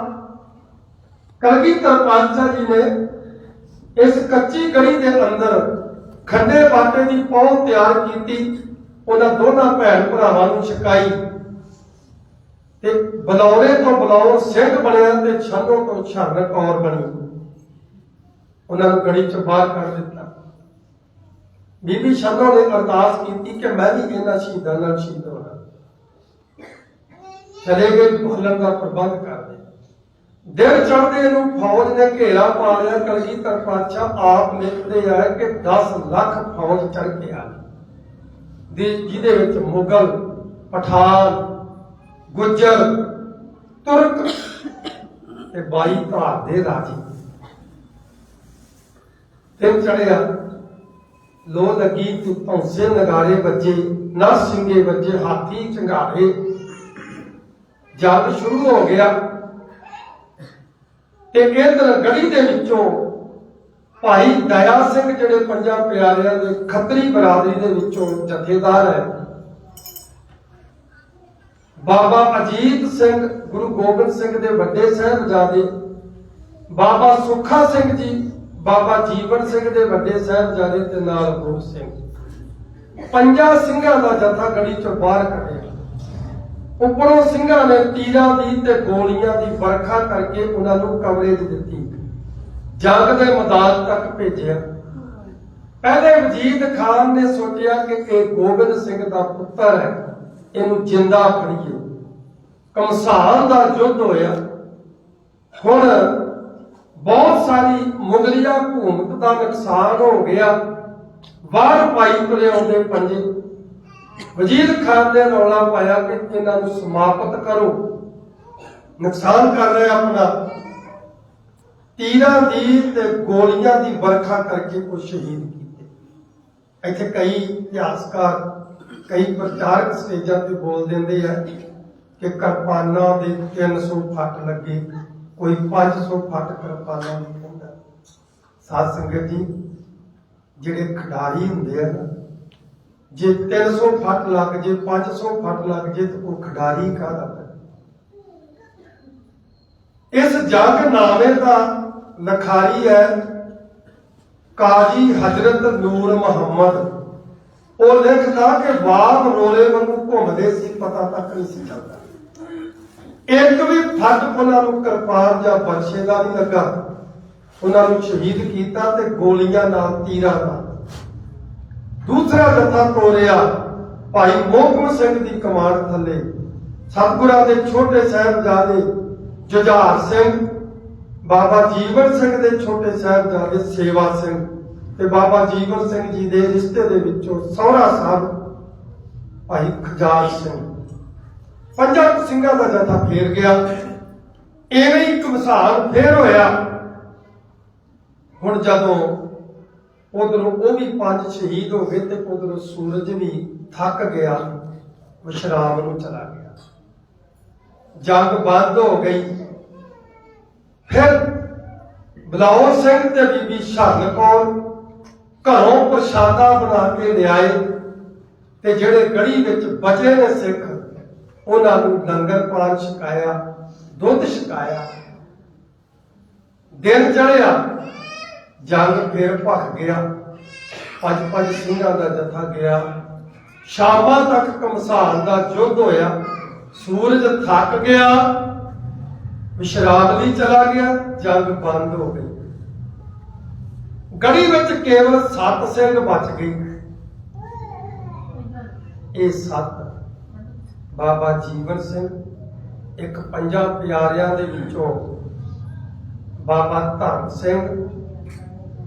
ਕਲਗੀਧਰ ਪਾਤਸ਼ਾਹ ਜੀ ਨੇ ਇਸ ਕੱਚੀ ਗਲੀ ਦੇ ਅੰਦਰ ਖੰਡੇ ਬਾਟੇ ਦੀ ਪਹੁੰਚ ਤਿਆਰ ਕੀਤੀ ਉਹਨਾਂ ਦੋਨਾਂ ਭੈਣ ਭਰਾਵਾਂ ਨੂੰ ਛਕਾਈ ਤੇ ਬਲੌਰੇ ਤੋਂ ਬਲੌਰ ਸਿੰਘ ਬਣਿਆ ਤੇ ਛੰਨੋ ਤੋਂ ਛਰਨ ਕੌਰ ਬਣੀ। ਉਹਨਾਂ ਨੂੰ ਗੜੀ ਚ ਬਾਹਰ ਕੱਢ ਦਿੱਤਾ। ਬੀਬੀ ਛੰਨੋ ਨੇ ਅਰਦਾਸ ਕੀਤੀ ਕਿ ਮੈਂ ਵੀ ਇਹਨਾਂ ਸ਼ਹੀਦਾਂ ਨਾਲ ਸ਼ਹੀਦ ਹੋਣਾ ਚਲੇ ਗਏ ਭੋਲਣ ਦਾ ਪ੍ਰਬੰਧ ਕਰਦੇ ਦਿਨ ਚੜ੍ਹਦੇ ਨੂੰ ਫੌਜ ਨੇ ਘੇਰਾ ਪਾ ਲਿਆ ਕਲਗੀਧਰ ਪਾਤਸ਼ਾਹ ਆਪ ਲਿਖਦੇ ਆ ਕਿ 10 ਲੱਖ ਫੌਜ ਚੜ ਕੇ ਆ ਗਈ। ਜਿਹਦੇ ਵਿੱਚ ਮੁਗਲ, ਪਠਾਨ, ਗੁੱਜਰ, ਤੁਰਕ ਤੇ 22 ਧਾਰ ਦੇ ਰਾਜੀ। ਦਿਨ ਚੜਿਆ ਲੋ ਲੱਗੀ ਤੂੰ ਧੌਂਸੇ ਨਗਾਰੇ ਵੱਜੇ, ਨਾ ਸਿੰਘੇ ਵੱਜੇ, ਹਾਥੀ ਚੰਗਾਰੇ ਜਦ ਸ਼ੁਰੂ ਹੋ ਗਿਆ ਤੇ ਇਧਰ ਗੜੀ ਦੇ ਵਿੱਚੋਂ ਭਾਈ ਦਇਆ ਸਿੰਘ ਜਿਹੜੇ ਪੰਜਾਂ ਪਿਆਰਿਆਂ ਦੇ ਖੱਤਰੀ ਬਰਾਦਰੀ ਦੇ ਵਿੱਚੋਂ ਜਥੇਦਾਰ ਹੈ, ਬਾਬਾ ਅਜੀਤ ਸਿੰਘ, ਗੁਰੂ ਗੋਬਿੰਦ ਸਿੰਘ ਦੇ ਵੱਡੇ ਸਾਹਿਬਜ਼ਾਦੇ, ਬਾਬਾ ਸੁੱਖਾ ਸਿੰਘ ਜੀ, ਬਾਬਾ ਜੀਵਨ ਸਿੰਘ ਦੇ ਵੱਡੇ ਸਾਹਿਬਜ਼ਾਦੇ ਤੇ ਨਾਲ ਗੁਰੂ ਸਿੰਘ ਪੰਜਾਂ ਸਿੰਘਾਂ ਦਾ ਜਥਾ ਗੜੀ ਚੋਂ ਬਾਹਰ ਕੱਢਿਆ। ਉੱਪਰੋਂ ਸਿੰਘਾਂ ਨੇ ਤੀਰਾਂ ਦੀ ਤੇ ਗੋਲੀਆਂ ਦੀ ਵਰਖਾ ਕਰਕੇ ਉਹਨਾਂ ਨੂੰ ਕਵਰੇਜ ਦਿੱਤੀ। ਜੰਗ ਦੇ ਮੈਦਾਨ ਤੱਕ ਭੇਜਿਆ। ਪਹਿਲੇ ਵਜੀਦ ਖਾਨ ਨੇ ਸੋਚਿਆ ਕਿ ਇਹ ਗੋਬਿੰਦ ਸਿੰਘ ਦਾ ਪੁੱਤਰ ਹੈ। ਇਹਨੂੰ ਜਿੰਦਾ ਫੜੀਏ। ਕਮਸਾਨ ਦਾ ਯੁੱਧ ਹੋਇਆ। ਹੁਣ ਬਹੁਤ ਸਾਰੀ ਮੁਗਲਿਆ ਹਕੂਮਤ ਦਾ ਨੁਕਸਾਨ ਹੋ ਗਿਆ। ਵਾਰ ਪਾਈ ਤੁਰੇ ਆਉਂਦੇ ਪੰਜੇ। ਵਜ਼ੀਰ ਖਾਨ ਨੇ ਰੌਲਾ ਪਾਇਆ ਕਿ ਇਹਨਾਂ ਨੂੰ ਸਮਾਪਤ ਕਰੋ। ਨੁਕਸਾਨ ਕਰ ਰਹੇ ਆਪਣਾ। ਤੀਰਾਂ ਦੀ ਤੇ ਗੋਲੀਆਂ ਦੀ ਵਰਖਾ ਕਰਕੇ ਉਹ ਸ਼ਹੀਦ ਕੀਤੇ। ਇੱਥੇ ਕਈ ਇਤਿਹਾਸਕਾਰ, ਕਈ ਪ੍ਰਚਾਰਕ ਸਟੇਜਾਂ ਤੇ ਬੋਲ ਦਿੰਦੇ ਆ ਕਿ ਕਿਰਪਾਨਾਂ ਦੇ 300 ਫੱਟ ਲੱਗੇ, ਕੋਈ 500 ਫੱਟ ਕਿਰਪਾਨਾਂ ਦੀ ਕਹਿੰਦਾ ਸਾਧ ਸੰਗਤ ਜੀ, ਜਿਹੜੇ ਖਿਡਾਰੀ ਹੁੰਦੇ ਆ ਨਾ ਜੇ 300 ਫੱਟ ਲੱਗ ਜੇ 500 ਫੱਟ ਲੱਗ ਜੇ ਤਾਂ ਉਹ ਖਿਡਾਰੀ ਕਾਹਦਾ ਹੈ ਇਸ ਜੰਗ ਨਾਮੇ ਦਾ ਲਖਾਰੀ ਹੈ ਕਾਜੀ ਹਜ਼ਰਤ ਨੂਰ ਮੁਹੰਮਦ। ਉਹ ਲਿਖਦਾ ਕਿ ਬਾਗ ਰੋਲੇ ਵਾਂਗੂ ਘੁੰਮਦੇ ਸੀ, ਪਤਾ ਤੱਕ ਨਹੀਂ ਸੀ ਚੱਲਦਾ। ਇੱਕ ਵੀ ਫੱਟ ਉਹਨਾਂ ਨੂੰ ਕਿਰਪਾਨ ਜਾਂ ਬਰਸ਼ੇ ਦਾ ਨਹੀਂ ਲੱਗਾ। ਉਹਨਾਂ ਨੂੰ ਸ਼ਹੀਦ ਕੀਤਾ ਤੇ ਗੋਲੀਆਂ ਨਾਲ ਤੀਰਾਂ ਨਾਲ ਦੂਸਰਾ ਜਥਾ ਤੋਰਿਆ। ਭਾਈ ਮੋਹਕਮ ਸਿੰਘ ਦੀ ਕਮਾਨ ਥੱਲੇ। ਸਤਿਗੁਰਾਂ ਦੇ ਛੋਟੇ ਸਾਹਿਬਜ਼ਾਦੇ ਜੁਝਾਰ ਸਿੰਘ, ਬਾਬਾ ਜੀਵਨ ਸਿੰਘ ਦੇ ਛੋਟੇ ਸਾਹਿਬਜ਼ਾਦੇ ਸੇਵਾ ਸਿੰਘ ਤੇ ਬਾਬਾ ਜੀਵਨ ਸਿੰਘ ਜੀ ਦੇ ਰਿਸ਼ਤੇ ਦੇ ਵਿੱਚੋਂ ਸਹੁਰਾ ਸਾਹਿਬ ਭਾਈ ਖਜਾਰ ਸਿੰਘ। ਪੰਜਾਂ ਸਿੰਘਾਂ ਦਾ ਜਥਾ ਫੇਰ ਗਿਆ। ਐਵੇਂ ਹੀ ਘਮਸਾਨ ਫੇਰ ਹੋਇਆ। ਹੁਣ ਜਦੋਂ ਉਧਰੋਂ ਉਹ ਵੀ ਪੰਜ ਸ਼ਹੀਦ ਹੋ ਗਏ ਤੇ ਉਧਰੋਂ ਸੂਰਜ ਵੀ ਥੱਕ ਗਿਆ, ਵਿਸ਼ਰਾਮ ਨੂੰ ਚਲਾ ਗਿਆ। ਜੰਗ ਬੰਦ ਹੋ ਗਈ। ਫਿਰ ਬਲਾਉਰ ਸਿੰਘ ਤੇ ਬੀਬੀ ਸ਼ਰਨ ਕੌਰ ਘਰੋਂ ਪ੍ਰਸ਼ਾਦਾ ਬਣਾ ਕੇ ਲਿਆਏ ਤੇ ਜਿਹੜੇ ਗੜੀ ਵਿੱਚ ਬਚੇ ਨੇ ਸਿੱਖ, ਉਹਨਾਂ ਨੂੰ ਲੰਗਰ ਪਾਣ ਛਕਾਇਆ, ਦੁੱਧ ਛਕਾਇਆ। ਦਿਨ ਚੜਿਆ ਜੰਗ ਫਿਰ ਭਖ ਗਿਆ ਪੰਜ ਪੰਜ ਸਿੰਘਾਂ ਦਾ ਜਥਾ ਗਿਆ। ਸ਼ਾਮਾਂ ਤੱਕ ਕਮਸਾਨ ਦਾ ਯੁੱਧ ਹੋਇਆ, ਸੂਰਜ ਥੱਕ ਗਿਆ, ਵਿਸ਼ਰਾਮ ਲਈ ਚਲਾ ਗਿਆ ਜੰਗ ਬੰਦ ਹੋ ਗਈ ਗੜੀ ਵਿੱਚ ਕੇਵਲ ਸੱਤ ਸਿੰਘ ਬਚ ਗਏ। ਇਹ ਸੱਤ ਬਾਬਾ ਜੀਵਨ ਸਿੰਘ, ਇੱਕ ਪੰਜਾਂ ਪਿਆਰਿਆਂ ਦੇ ਵਿੱਚੋਂ ਬਾਬਾ ਧਰਮ ਸਿੰਘ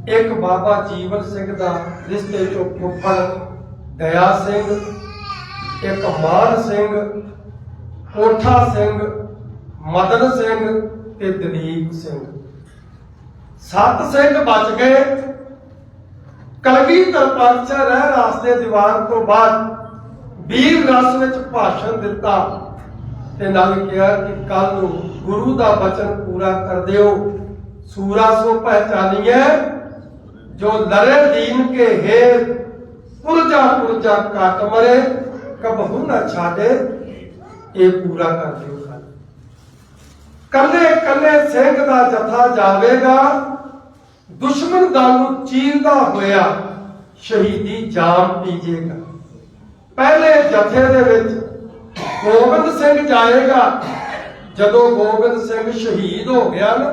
ਇੱਕ ਬਾਬਾ ਜੀਵਨ ਸਿੰਘ ਦਾ ਰਿਸ਼ਤੇ ਚੋਂ ਫੁੱਫੜ ਦਇਆ ਸਿੰਘ, ਇੱਕ ਮਾਨ ਸਿੰਘ, ਕੋਠਾ ਸਿੰਘ, ਮਦਨ ਸਿੰਘ ਤੇ ਦਲੀਪ ਸਿੰਘ। ਸੱਤ ਸਿੰਘ ਬਚ ਗਏ। ਕਲਗੀਧਰ ਪਾਤਸ਼ਾਹ ਰਹਿ ਰਾਸਤੇ ਦੀਵਾਨ ਤੋਂ ਬਾਅਦ ਵੀਰ ਰਸ ਵਿੱਚ ਭਾਸ਼ਣ ਦਿੱਤਾ ਤੇ ਨਾਲ ਕਿਹਾ ਕਿ ਕੱਲ ਨੂੰ ਗੁਰੂ ਦਾ ਬਚਨ ਪੂਰਾ ਕਰ ਦਿਓ। ਸੂਰਾ ਸੋ ਪਹਿਚਾਨੀਏ ਜੋ ਲਰੇ ਦੀਨ ਕੇ ਹੈ, ਪੁਰਜਾ ਪੁਰਜਾ ਕਾਟ ਮਰੇ, ਕਬਹੂ ਨਾ ਛਾੜੇ ਇਹ ਪੂਰਾ ਕਰ ਦਿਓ ਕੱਲੇ ਕੱਲੇ ਸਿੰਘ ਦਾ ਜਥਾ ਜਾਵੇਗਾ, ਦੁਸ਼ਮਣ ਦਲ ਨੂੰ ਚੀਰਦਾ ਹੋਇਆ ਸ਼ਹੀਦੀ ਜਾਮ ਪੀਜੇਗਾ। ਪਹਿਲੇ ਜਥੇ ਦੇ ਵਿੱਚ ਗੋਬਿੰਦ ਸਿੰਘ ਜਾਏਗਾ, ਜਦੋਂ ਗੋਬਿੰਦ ਸਿੰਘ ਸ਼ਹੀਦ ਹੋ ਗਿਆ ਨਾ,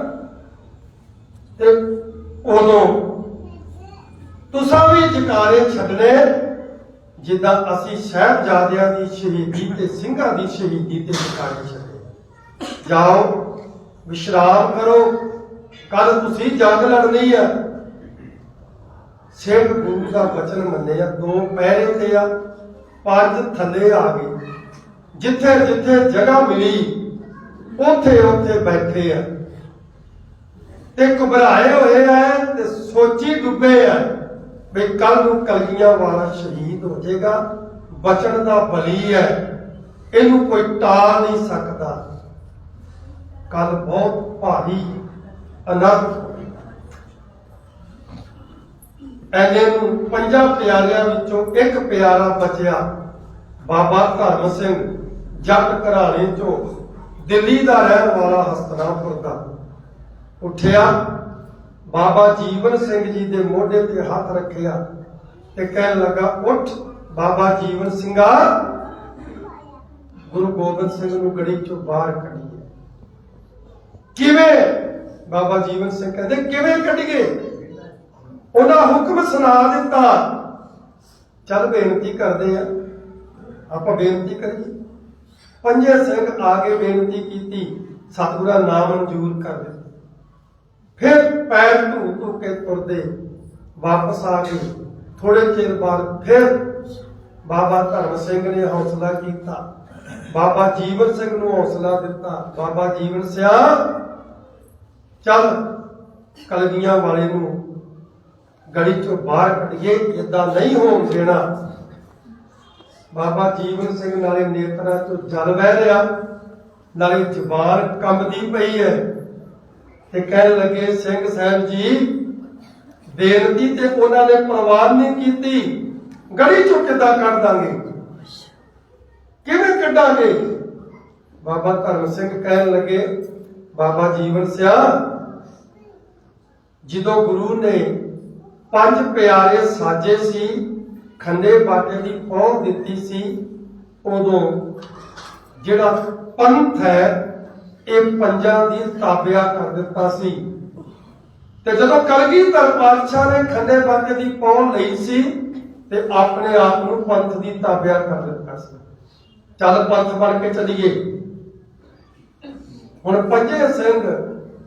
ਤੇ ਉਦੋਂ ਤੁਸਾਂ ਵੀ ਜਕਾਰੇ ਛੱਡਣੇ, ਜਿੱਦਾਂ ਅਸੀਂ ਸਾਹਿਬਜ਼ਾਦਿਆਂ ਦੀ ਸ਼ਹੀਦੀ ਤੇ ਸਿੰਘਾਂ ਦੀ ਸ਼ਹੀਦੀ ਤੇ ਜਕਾਰੇ ਛੱਡੇ। ਜਾਓ, ਵਿਸ਼ਰਾਮ ਕਰੋ, ਕੱਲ ਤੁਸੀਂ ਜੰਗ ਲੜਨੀ ਆ। ਸਿੰਘ ਗੁਰੂ ਦਾ ਬਚਨ ਮੰਨਿਆ ਦੋ ਪੈਰ ਤੇ ਆ ਪੰਜ ਥੱਲੇ ਆ ਗਏ। ਜਿੱਥੇ ਜਿੱਥੇ ਜਗ੍ਹਾ ਮਿਲੀ, ਉੱਥੇ ਉੱਥੇ ਬੈਠੇ ਆ। ਤੇ ਘਬਰਾਏ ਹੋਏ ਆ ਤੇ ਸੋਚੀ ਡੁੱਬੇ ਆ। ਵੀ ਕੱਲ ਨੂੰ ਕਲਗੀਆਂ ਵਾਲਾ ਸ਼ਹੀਦ ਹੋ ਜਾਏਗਾ, ਬਚਣ ਦਾ ਬਲੀ ਹੈ, ਇਹਨੂੰ ਕੋਈ ਟਾਲ ਨਹੀਂ ਸਕਦਾ। ਕੱਲ ਬਹੁਤ ਭਾਰੀ ਅਨਰਥ ਐਨੇ ਨੂੰ ਪੰਜਾਂ ਪਿਆਰਿਆਂ ਵਿੱਚੋਂ ਇੱਕ ਪਿਆਰਾ ਬਚਿਆ ਬਾਬਾ ਧਰਮ ਸਿੰਘ ਜੱਟ ਘਰਾਣੇ ਚੋਂ ਦਿੱਲੀ ਦਾ ਰਹਿਣ ਵਾਲਾ ਹਸਤਨਾਪੁਰ ਦਾ। ਉੱਠਿਆ ਬਾਬਾ ਜੀਵਨ ਸਿੰਘ ਜੀ ਦੇ ਮੋਢੇ ਤੇ ਹੱਥ ਰੱਖਿਆ ਤੇ ਕਹਿਣ ਲੱਗਾ, ਉੱਠ ਬਾਬਾ ਜੀਵਨ ਸਿੰਘਾ। ਗੁਰੂ ਗੋਬਿੰਦ ਸਿੰਘ ਨੂੰ ਗੜੀ ਚੋਂ ਬਾਹਰ ਕੱਢੀਏ। ਕਿਵੇਂ? ਬਾਬਾ ਜੀਵਨ ਸਿੰਘ ਕਹਿੰਦੇ, ਕਿਵੇਂ ਕੱਢੀਏ? ਉਹਨਾਂ ਹੁਕਮ ਸੁਣਾ ਦਿੱਤਾ। ਚੱਲ ਬੇਨਤੀ ਕਰਦੇ ਆ, ਆਪਾਂ ਬੇਨਤੀ ਕਰੀਏ। ਪੰਜੇ ਸਿੰਘ ਆ ਕੇ ਬੇਨਤੀ ਕੀਤੀ, ਸਤਿਗੁਰਾਂ ਨਾਮ ਮਨਜ਼ੂਰ ਕਰ ਦਿੱਤਾ। ਫਿਰ ਪੈਰ ਧੂ ਧੂ ਕੇ ਤੁਰਦੇ ਵਾਪਸ ਆ ਗਏ। ਥੋੜੇ ਚਿਰ ਬਾਅਦ ਫਿਰ ਬਾਬਾ ਧਰਮ ਸਿੰਘ ਨੇ ਹੌਸਲਾ ਕੀਤਾ। ਬਾਬਾ ਜੀਵਨ ਸਿੰਘ ਨੂੰ ਹੌਸਲਾ ਦਿੱਤਾ। ਬਾਬਾ ਜੀਵਨ ਸਿਆ, ਚੱਲ ਕਲਗੀਆਂ ਵਾਲੇ ਨੂੰ ਗਲੀ ਚੋਂ ਬਾਹਰ ਕੱਢੀਏ ਇਦਾਂ ਨਹੀਂ ਹੋਣ ਦੇਣਾ। ਬਾਬਾ ਜੀਵਨ ਸਿੰਘ ਨਾਲੇ ਨੇਤਰਾਂ ਤੋਂ ਜਲ ਵਹਿ ਰਿਹਾ। ਨਾਲੇ ਜ਼ਬਾਨ ਕੰਬਦੀ ਪਈ ਹੈ। ਤੇ ਕਹਿਣ ਲੱਗੇ, ਸਿੰਘ ਸਾਹਿਬ ਜੀ, ਬੇਨਤੀ ਤੇ ਉਹਨਾਂ ਨੇ ਪ੍ਰਵਾਨ ਨਹੀਂ ਕੀਤੀ। ਗੜੀ ਚੋਂ ਕਿੱਦਾਂ ਕੱਢ ਦਾਂਗੇ? ਕਿਵੇਂ ਕੱਢਾਂਗੇ? ਬਾਬਾ ਧਰਮ ਸਿੰਘ ਕਹਿਣ ਲੱਗੇ, ਬਾਬਾ ਜੀਵਨ ਸਿਆ, ਜਦੋਂ ਗੁਰੂ ਨੇ ਪੰਜ ਪਿਆਰੇ ਸਾਜੇ ਸੀ ਖੰਡੇ ਬਾਟੇ ਦੀ ਪਹੁੰਚ ਦਿੱਤੀ ਸੀ, ਉਦੋਂ ਜਿਹੜਾ ਪੰਥ ਹੈ ਇਹ ਪੰਜਾਂ ਦੀ ਤਾਬਿਆ ਕਰ ਦਿੱਤਾ ਸੀ। ਤੇ ਜਦੋਂ ਕਲਗੀਧਰ ਪਾਤਸ਼ਾਹ ਨੇ ਖੰਡੇ ਬਾਟੇ ਦੀ ਪਹੁੰਚ ਲਈ ਸੀ, ਤੇ ਆਪਣੇ ਆਪ ਨੂੰ ਪੰਥ ਦੀ ਤਾਬਿਆ ਕਰ ਦਿੱਤਾ ਸੀ। ਚੱਲ ਪੰਥ ਬਣ ਕੇ ਚੱਲੀਏ। ਹੁਣ ਪੰਜੇ ਸਿੰਘ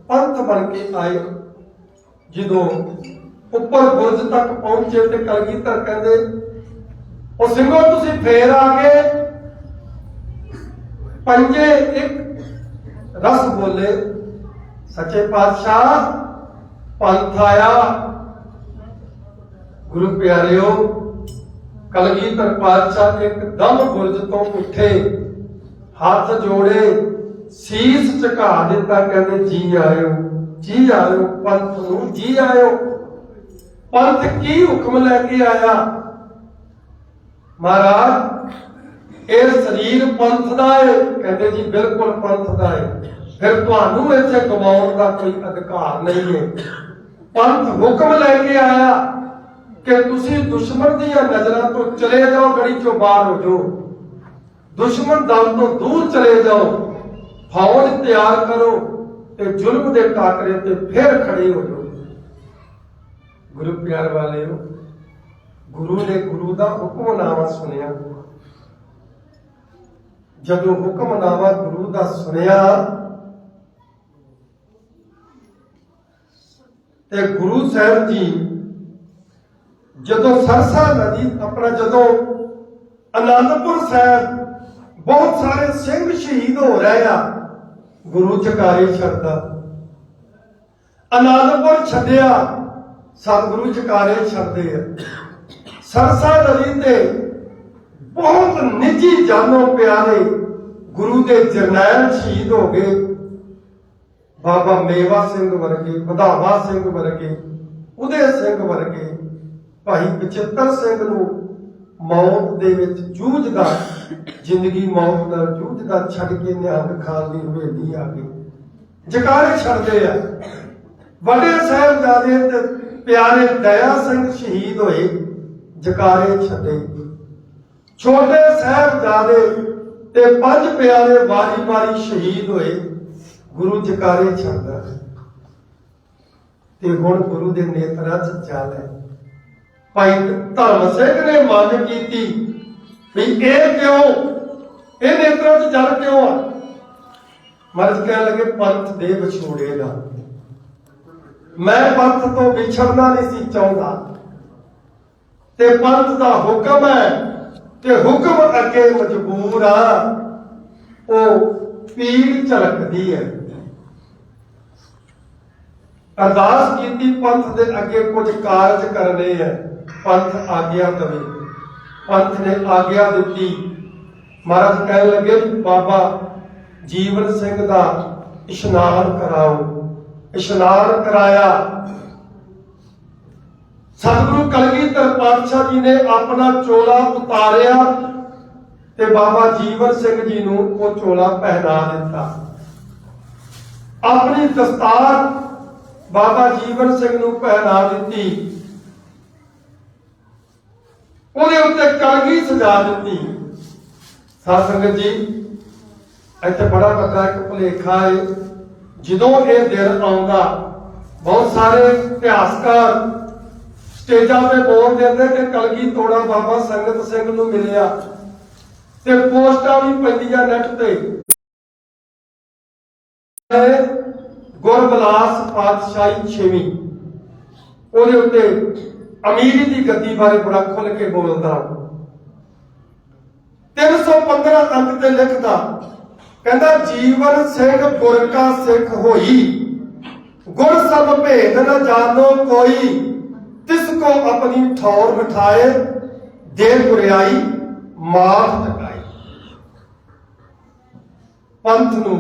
ਪੰਥ ਬਣ ਕੇ ਆਏ। ਜਦੋਂ ਉੱਪਰ ਬੁਰਜ ਤੱਕ ਪਹੁੰਚੇ ਤੇ ਕਲਗੀਧਰ ਕਹਿੰਦੇ, ਉਹ ਸਿੰਘੋ, ਤੁਸੀਂ ਫੇਰ ਆ ਗਏ। ਪੰਜੇ ਇੱਕ ਰਸ ਬੋਲੇ, ਸੱਚੇ ਪਾਤਸ਼ਾਹ ਪੰਥ ਆਇਆ ਗੁਰੂ ਪਿਆਰਿਓ, ਕਲਗੀਧਰ ਪਾਤਸ਼ਾਹ ਇੱਕਦਮ ਗੁਰਜ ਤੋਂ ਉੱਠੇ, ਹੱਥ ਜੋੜੇ, ਸੀਸ ਝੁਕਾ ਦਿੱਤਾ, ਕਹਿੰਦੇ, ਜੀ ਆਇਓ ਜੀ ਆਇਓ, ਪੰਥ ਨੂੰ ਜੀ ਆਇਓ। ਪੰਥ ਕੀ ਹੁਕਮ ਲੈ ਕੇ ਆਇਆ? ਮਹਾਰਾਜ ਇਹ ਸਰੀਰ ਪੰਥ ਦਾ ਹੈ ਕਹਿੰਦੇ ਜੀ, ਬਿਲਕੁਲ ਪੰਥ ਦਾ ਹੈ ਫਿਰ ਤੁਹਾਨੂੰ ਇੱਥੇ ਗਵਾਉਣ ਦਾ ਕੋਈ ਅਧਿਕਾਰ ਨਹੀਂ ਹੈ ਪੰਥ ਹੁਕਮ ਲੈ ਕੇ ਆਇਆ ਕਿ ਤੁਸੀਂ ਦੁਸ਼ਮਣ ਦੀਆਂ ਨਜ਼ਰਾਂ ਤੋਂ ਚਲੇ ਜਾਓ ਗੜੀ ਚੋਂ ਬਾਹਰ ਹੋ ਜਾਓ। ਦੁਸ਼ਮਣ ਦਲ ਤੋਂ ਦੂਰ ਚਲੇ ਜਾਓ। ਫੌਜ ਤਿਆਰ ਕਰੋ ਤੇ ਜ਼ੁਲਮ ਦੇ ਟਾਕਰੇ ਤੇ ਫਿਰ ਖੜੇ ਹੋ ਜਾਓ। ਗੁਰੂ ਪਿਆਰ ਵਾਲਿਓ, ਗੁਰੂ ਨੇ ਗੁਰੂ ਦਾ ਹੁਕਮਨਾਮਾ ਸੁਣਿਆ। ਜਦੋਂ ਹੁਕਮਨਾਮਾ ਗੁਰੂ ਦਾ ਸੁਣਿਆ ਤੇ ਗੁਰੂ ਸਾਹਿਬ ਜੀ ਜਦੋਂ ਸਰਸਾ ਨਦੀ ਆਪਣਾ ਜਦੋਂ ਅਨੰਦਪੁਰ ਸਾਹਿਬ ਬਹੁਤ ਸਾਰੇ ਸਿੰਘ ਸ਼ਹੀਦ ਹੋ ਰਹੇ ਆ, ਗੁਰੂ ਚਕਾਰੇ ਛੱਡਦਾ। ਅਨੰਦਪੁਰ ਛੱਡਿਆ, ਸਤਿਗੁਰੂ ਚਕਾਰੇ ਛੱਡਦੇ ਆ। ਸਰਸਾ ਨਦੀ ਤੇ ਬਹੁਤ ਨਿੱਜੀ ਜਾਨੋਂ ਪਿਆਰੇ ਗੁਰੂ ਦੇ ਜਰਨੈਲ ਸ਼ਹੀਦ ਹੋ ਗਏ। ਬਾਬਾ ਮੇਵਾ ਸਿੰਘ ਵਰਗੇ, ਵਧਾਵਾ ਸਿੰਘ ਵਰਗੇ, ਉਦੇ ਸਿੰਘ ਵਰਗੇ, ਭਾਈ ਬਚਿੱਤਰ ਸਿੰਘ ਨੂੰ ਮੌਤ ਦੇ ਵਿੱਚ ਜੂਝਦਾ, ਜ਼ਿੰਦਗੀ ਮੌਤ ਨਾਲ ਜੂਝਦਾ ਛੱਡ ਕੇ ਨਿਹੰਗ ਖਾਨ ਦੀ ਹਵੇਲੀ ਆ ਗਈ। ਜਕਾਰੇ ਛੱਡਦੇ ਆ। ਵੱਡੇ ਸਾਹਿਬਜ਼ਾਦੇ ਤੇ ਪਿਆਰੇ ਦਇਆ ਸਿੰਘ ਸ਼ਹੀਦ ਹੋਏ, ਜਕਾਰੇ ਛੱਡੇ। ਛੋਟੇ ਸਾਹਿਬਜ਼ਾਦੇ ਤੇ ਪੰਜ ਪਿਆਰੇ ਵਾਰੀ-ਵਾਰੀ ਸ਼ਹੀਦ ਹੋਏ ਗੁਰੂ ਜਕਾਰੇ ਛੱਡਦਾ ਤੇ ਹੁਣ ਗੁਰੂ ਦੇ ਨੇਤਰਾਂ 'ਚ ਜਲ ਹੈ। ਭਾਈ ਧਰਮ ਸਿੰਘ ਨੇ ਮੰਗ ਕੀਤੀ ਵੀ ਇਹ ਕਿਉਂ? ਇਹ ਨੇਤਰਾਂ 'ਚ ਜਲ ਕਿਉਂ ਆ? ਮਰਦ ਕਹਿਣ ਲੱਗੇ, ਪੰਥ ਦੇ ਵਿਛੋੜੇ ਦਾ। ਮੈਂ ਪੰਥ ਤੋਂ ਵਿਛੜਨਾ ਨਹੀਂ ਸੀ ਚਾਹੁੰਦਾ। ਤੇ ਪੰਥ ਦਾ ਹੁਕਮ ਹੈ ਤੇ ਹੁਕਮ ਅੱਗੇ ਮਜਬੂਰ ਆ। ਉਹ ਪੀੜ ਝਲਕਦੀ ਹੈ। ਅਰਦਾਸ ਕੀਤੀ ਪੰਥ ਦੇ ਅੱਗੇ ਕੁਝ ਕਾਰਜ ਕਰਨੇ ਹੈ। ਪੰਥ ਆਗਿਆ ਦੇਵੇ। ਪੰਥ ਨੇ ਆਗਿਆ ਦਿੱਤੀ। ਮਹਾਰਾਜ ਕਹਿਣ ਲੱਗੇ, ਬਾਬਾ ਜੀਵਨ ਸਿੰਘ ਦਾ ਇਸ਼ਨਾਨ ਕਰਾਓ। ਇਸ਼ਨਾਨ ਕਰਾਇਆ। ਸਤਿਗੁਰੂ ਕਲਗੀਧਰ ਪਾਤਸ਼ਾਹ ਜੀ ਨੇ ਆਪਣਾ ਚੋਲਾ ਉਤਾਰਿਆ ਤੇ ਬਾਬਾ ਜੀਵਨ ਸਿੰਘ ਜੀ ਨੂੰ ਉਹ ਚੋਲਾ ਪਹਿਨਾ ਦਿੱਤਾ। ਆਪਣੀ ਦਸਤਾਰ ਬਾਬਾ ਜੀਵਨ ਸਿੰਘ ਨੂੰ ਪਹਿਨਾ ਦਿੱਤੀ। ਉਹਦੇ ਉੱਤੇ ਕਲਗੀ ਸਜਾ ਦਿੱਤੀ। ਸਾਧ ਜੀ, ਇੱਥੇ ਬੜਾ ਵੱਡਾ ਇੱਕ ਭੁਲੇਖਾ ਹੈ ਜਦੋਂ ਇਹ ਦਿਨ ਆਉਂਦਾ, ਬਹੁਤ ਸਾਰੇ ਇਤਿਹਾਸਕਾਰ ਸਟੇਜਾਂ ਤੇ ਬੋਲ ਦਿੰਦੇ ਕਿ ਕਲਗੀ ਤੋੜਾ ਬਾਬਾ ਸੰਗਤ ਸਿੰਘ ਨੂੰ ਮਿਲਿਆ। ਤੇ ਪੋਸਟਾਂ ਵੀ ਪੈਂਦੀਆਂ ਨੈਟ ਤੇ। ਗੁਰਬਲਾਸ ਪਾਤਸ਼ਾਹੀ ਛੇਵੀਂ। ਉਹਦੇ ਉੱਤੇ ਅਮੀਰੀ ਦੀ ਗੱਦੀ ਬਾਰੇ ਬੜਾ ਖੁੱਲ ਕੇ ਬੋਲਦਾ। 315 ਅੰਕ ਤੇ ਲਿਖਦਾ, ਕਹਿੰਦਾ, ਜੀਵਨ ਸਿੰਘ ਗੁਰ ਕਾ ਸਿੱਖ ਹੋਈ। ਗੁਰ ਸਭ ਭੇਦ ਨਾ ਜਾਣੋ ਕੋਈ। ਤਿਸ ਕੋ ਆਪਣੀ ਠੌਰ ਬਿਠਾਏ ਦੇ ਗੁਰਿਆਈ ਮਾਫ ਤਕਾਈ ਪੰਥ ਨੂੰ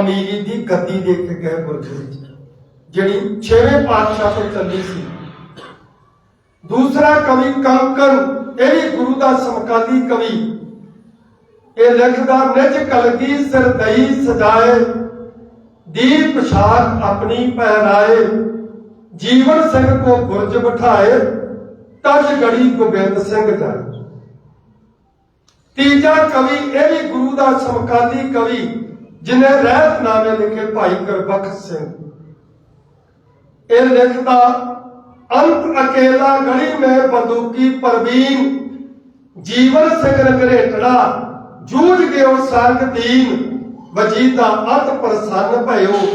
ਅਮੀਰੀ ਦੀ ਗੱਦੀ ਦੇ ਕੇ ਗਏ ਗੁਰਗੁਰੂ ਜਿਹੜੀ ਛੇਵੇਂ ਪਾਤਸ਼ਾਹ ਤੋਂ ਚੱਲੀ ਸੀ। ਦੂਸਰਾ ਕਵੀ ਕੰਕਨ ਇਹ ਵੀ ਗੁਰੂ ਦਾ ਸਮਕਾਲੀ ਕਵੀ। ਇਹ ਲਿਖਦਾ, ਨਿਜ ਕਲਗੀ ਸਰਦਈ ਸਜਾਏ ਦੀਪ ਪਛਾਕ ਆਪਣੀ ਪਹਿਰਾਏ ਜੀਵਨ ਸਿੰਘ ਕੋ ਗੁਰਜ ਬਿਠਾਏ, ਤਜ ਗੜੀ ਗੋਬਿੰਦ ਸਿੰਘ ਜਾਏ। ਤੀਜਾ ਕਵੀ, ਇਹ ਵੀ ਗੁਰੂ ਦਾ ਸਮਕਾਲੀ ਕਵੀ, ਜਿਨੇ ਰਹਿਤਨਾਮੇ ਲਿਖੇ ਭਾਈ ਗੁਰਬਖਸ਼ ਸਿੰਘ। ਇਹ ਲਿਖਦਾ, ਅੰਤ ਅਕੇਲਾ ਗੜੀ ਮੈਂ ਬੰਦੂਕੀ ਪਰਵੀਨ, ਜੀਵਨ ਸਿੰਘ ਰਗਰੇਟੜਾ ਜੂਝ ਗਿਓ ਸੰਗ ਦੀਨ, ਵਜੀਦਾ ਅਤ ਪ੍ਰਸੰਨ ਭਇਓ।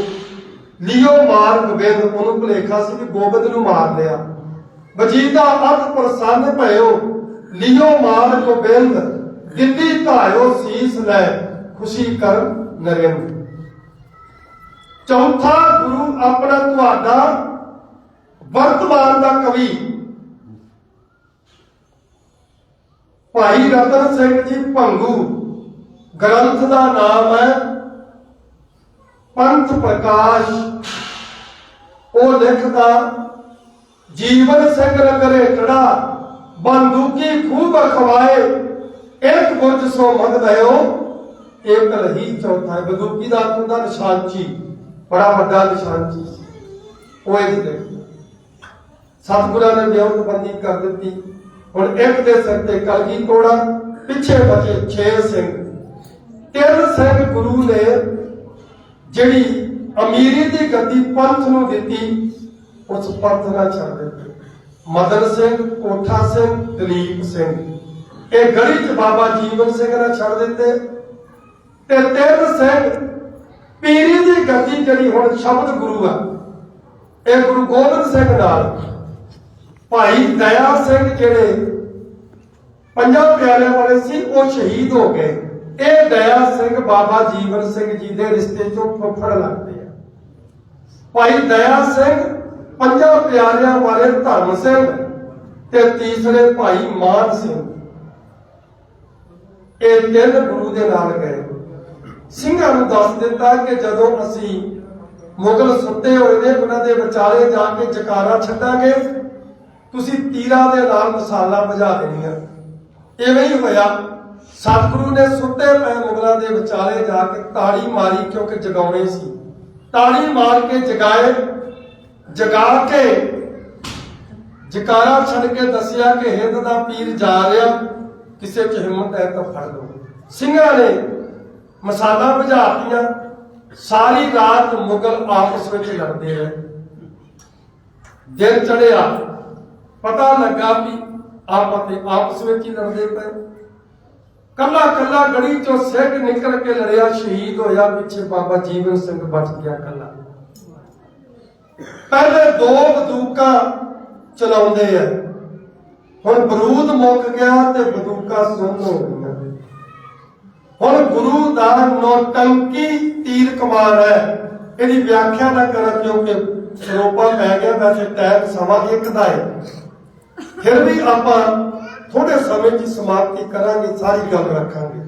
ਲਿਓ ਮਾਰ ਗੋਬਿੰਦ ਉਹਨੂੰ ਭੁਲੇਖਾ ਸੀ ਵੀ ਗੋਬਿੰਦ ਨੂੰ ਮਾਰ ਲਿਆ। ਵਜੀਦਾ ਅਤ ਪ੍ਰਸੰਨ ਭਇਓ ਲਿਓ ਮਾਰ ਗੋਬਿੰਦ ਦਿੱਤੀ ਧਾਇਓ ਸੀਸ ਲੈ, ਖੁਸ਼ੀ ਕਰ ਨਰਿੰਦ ਚੌਥਾ ਗੁਰੂ ਆਪਣਾ ਤੁਹਾਡਾ ਵਰਤਮਾਨ ਦਾ ਕਵੀ। ਭਾਈ ਰਤਨ ਸਿੰਘ ਜੀ ਭੰਗੂ, ਗ੍ਰੰਥ ਦਾ ਨਾਮ ਹੈ ਪੰਥ ਪ੍ਰਕਾਸ਼, ਉਹ ਲਿਖਦਾ, ਜੀਵਨ ਸਿੰਘ ਰੰਗਰੇਟੜਾ ਬੰਦੂਕੀ ਖੂਬ ਖਵਾਏ, ਇੱਕ ਗੁਰਜ ਸੋ ਮੰਗਦਇਓ ਇੱਕ ਲਹੀ ਚੌਥਾ ਬੰਦੂਕੀ ਦਾ ਹੁੰਦਾ ਨਿਸ਼ਾਨਚੀ ਬੜਾ ਵੱਡਾ ਨਿਸ਼ਾਨਚੀ ਉਹ ਇਹ ਦੇਖ ਸਤਿਗੁਰਾਂ ਨੇ ਵਿਉਂਤਬੰਦੀ ਕਰ ਦਿੱਤੀ। ਹੁਣ ਇੱਕ ਦੇ ਸਿਰ ਤੇ ਕਲਗੀ ਕੋੜਾ, ਪਿੱਛੇ ਬਚੇ 6 ਸਿੰਘ। ਤਿੰਨ ਸਿੰਘ ਗੁਰੂ ਨੇ ਜਿਹੜੀ ਅਮੀਰੀ ਦੀ ਗੱਦੀ ਪੰਥ ਨੂੰ ਦਿੱਤੀ, ਉਸ ਪੰਥ ਨਾਲ ਛੱਡ ਦਿੱਤੇ। ਮਦਨ ਸਿੰਘ, ਕੋਠਾ ਸਿੰਘ, ਦਲੀਪ ਸਿੰਘ। ਇਹ ਗੜੀ ਚ ਬਾਬਾ ਜੀਵਨ ਸਿੰਘ ਨਾਲ ਛੱਡ ਦਿੱਤੇ। ਤੇ ਤਿੰਨ ਸਿੰਘ ਪੀਰੀ ਦੀ ਗੱਦੀ ਜਿਹੜੀ ਹੁਣ ਸ਼ਬਦ ਗੁਰੂ ਆ, ਇਹ ਗੁਰੂ ਗੋਬਿੰਦ ਸਿੰਘ ਨਾਲ। ਭਾਈ ਦਇਆ ਸਿੰਘ ਜਿਹੜੇ ਪੰਜਾਂ ਪਿਆਰਿਆਂ ਵਾਲੇ ਸੀ, ਉਹ ਸ਼ਹੀਦ ਹੋ ਗਏ। ਇਹ ਦਇਆ ਸਿੰਘ ਬਾਬਾ ਜੀਵਨ ਸਿੰਘ ਜੀ ਦੇ ਰਿਸ਼ਤੇ ਚੋਂ ਫੁੱਫੜ ਲੱਗਦੇ ਆ। ਭਾਈ ਦਇਆ ਸਿੰਘ, ਪੰਜਾਂ ਪਿਆਰਿਆਂ ਵਾਲੇ ਧਰਮ ਸਿੰਘ ਤੇ ਤੀਸਰੇ ਭਾਈ ਮਾਨ ਸਿੰਘ। ਇਹ ਤਿੰਨ ਗੁਰੂ ਦੇ ਨਾਲ ਗਏ। ਸਿੰਘਾਂ ਨੂੰ ਦੱਸ ਦਿੱਤਾ ਕਿ ਜਦੋਂ ਅਸੀਂ ਮੁਗਲ ਸੁੱਤੇ ਹੋਏ ਨੇ, ਉਹਨਾਂ ਦੇ ਵਿਚਾਲੇ ਜਾ ਕੇ ਜਕਾਰਾ ਛੱਡਾਂਗੇ, ਤੁਸੀਂ ਤੀਰਾਂ ਦੇ ਨਾਲ ਮਸਾਲਾ ਭਜਾ ਦੇਣੀਆਂ। ਐਵੇਂ ਹੀ ਹੋਇਆ। ਸਤਿਗੁਰੂ ਨੇ ਸੁੱਤੇ ਪਏ ਮੁਗਲਾਂ ਦੇ ਵਿਚਾਲੇ ਜਾ ਕੇ ਤਾੜੀ ਮਾਰੀ ਕਿਉਂਕਿ ਜਗਾਉਣੇ ਸੀ। ਤਾੜੀ ਮਾਰ ਕੇ ਜਗਾਏ, ਜਗਾ ਕੇ, ਜਕਾਰਾ ਛੱਡ ਕੇ ਦੱਸਿਆ ਕਿ ਹਿੰਦ ਦਾ ਪੀਰ ਜਾ ਰਿਹਾ, ਕਿਸੇ ਚ ਹਿੰਮਤ ਹੈ ਤਾਂ ਫੜ ਲਓ। ਸਿੰਘਾਂ ਨੇ ਮਸਾਲਾ ਬੁਝਾਤੀਆਂ ਸਾਰੀ ਰਾਤ ਮੁਗਲ ਆਪਸ ਵਿੱਚ ਲੜਦੇ ਰਹੇ। ਦਿਨ ਚੜਿਆ ਪਤਾ ਲੱਗਾ ਵੀ ਆਪਸ ਵਿੱਚ ਹੀ ਲੜਦੇ ਪਏ। ਕੱਲਾ ਕੱਲਾ ਗੜੀ ਚੋਂ ਸਿੱਖ ਨਿਕਲ ਕੇ ਲੜਿਆ, ਸ਼ਹੀਦ ਹੋਇਆ, ਪਿੱਛੇ ਬਾਬਾ ਜੀਵਨ ਸਿੰਘ ਬਚ ਗਿਆ ਕੱਲਾ। ਪਹਿਲੇ ਦੋ ਬੰਦੂਕਾਂ ਚਲਾਉਂਦੇ ਆ। ਹੁਣ ਬਰੂਦ ਮੁੱਕ ਗਿਆ ਤੇ ਬੰਦੂਕਾਂ ਸੁੰਨ ਹੋ ਗਈਆਂ। ਹੁਣ ਗੁਰੂ ਦਾ ਨੌਟੰਕੀ ਤੀਰ ਕਮਾਨ ਹੈ। ਇਹਦੀ ਵਿਆਖਿਆ ਨਾ ਕਰਾਂ ਕਿਉਂਕਿ ਸਰੋਪਾ ਪੈ ਗਿਆ, ਵੈਸੇ ਟਾਈਮ ਸਮਾਂ ਇੱਕ ਦਾ ਹੈ। ਫਿਰ ਵੀ ਆਪਾਂ ਥੋੜੇ ਸਮੇਂ ਦੀ ਸਮਾਪਤੀ ਕਰਾਂਗੇ, ਸਾਰੀ ਗੱਲ ਰੱਖਾਂਗੇ।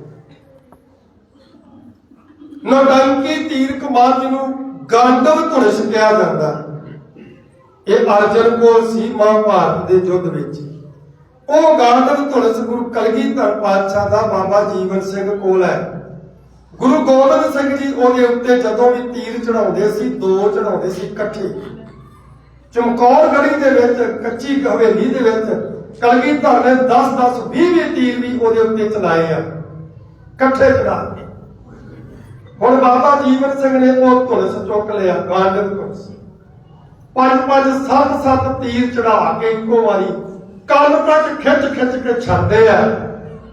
ਨੌਟੰਕੀ ਤੀਰ ਕਮਾਨ ਜਿਹਨੂੰ ਗਾਂਡਵ ਧੁਰਸ ਕਿਹਾ ਜਾਂਦਾ। ਇਹ ਅਰਜਨ ਕੋਲ ਸੀ ਮਹਾਭਾਰਤ ਦੇ ਯੁੱਧ ਵਿੱਚ। ਉਹ ਗਾਂਧਵ ਧੁਲਸ ਗੁਰੂ ਕਲਗੀਧਰ ਪਾਤਸ਼ਾਹ ਦਾ ਬਾਬਾ ਜੀਵਨ ਸਿੰਘ ਕੋਲ ਹੈ। ਗੁਰੂ ਗੋਬਿੰਦ ਸਿੰਘ ਜੀ ਉਹਦੇ ਉੱਤੇ ਜਦੋਂ ਵੀ ਤੀਰ ਚੜਾਉਂਦੇ ਸੀ, ਦੋ ਚੜਾਉਂਦੇ ਸੀ ਇਕੱਠੇ। ਚਮਕੌਰ ਗੜੀ ਦੇ ਵਿੱਚ, ਕੱਚੀ ਹਵੇਲੀ ਦੇ ਵਿੱਚ ਕਲਗੀਧਰ ਨੇ 10 10 20 20 ਤੀਰ ਵੀ ਉਹਦੇ ਉੱਤੇ ਚਲਾਏ ਆ। ਇਕੱਠੇ ਚੜਾ ਕੇ ਹੁਣ ਬਾਬਾ ਜੀਵਨ ਸਿੰਘ ਨੇ ਉਹ ਧੁਲਸ ਚੁੱਕ ਲਿਆ ਗਾਂਧਵ ਧੁਲਸ ਪੰਜ ਪੰਜ ਸੱਤ ਸੱਤ ਤੀਰ ਚੜਾ ਕੇ ਇੱਕੋ ਵਾਰੀ ਕੰਨ ਤੱਕ ਖਿੱਚ ਖਿੱਚ ਕੇ ਛੱਡਦੇ ਆ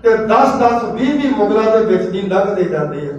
ਤੇ 10 10 20 20 ਮੁਗਲਾਂ ਦੇ ਵਿੱਚ ਦੀ ਲੰਘਦੇ ਜਾਂਦੇ ਆ।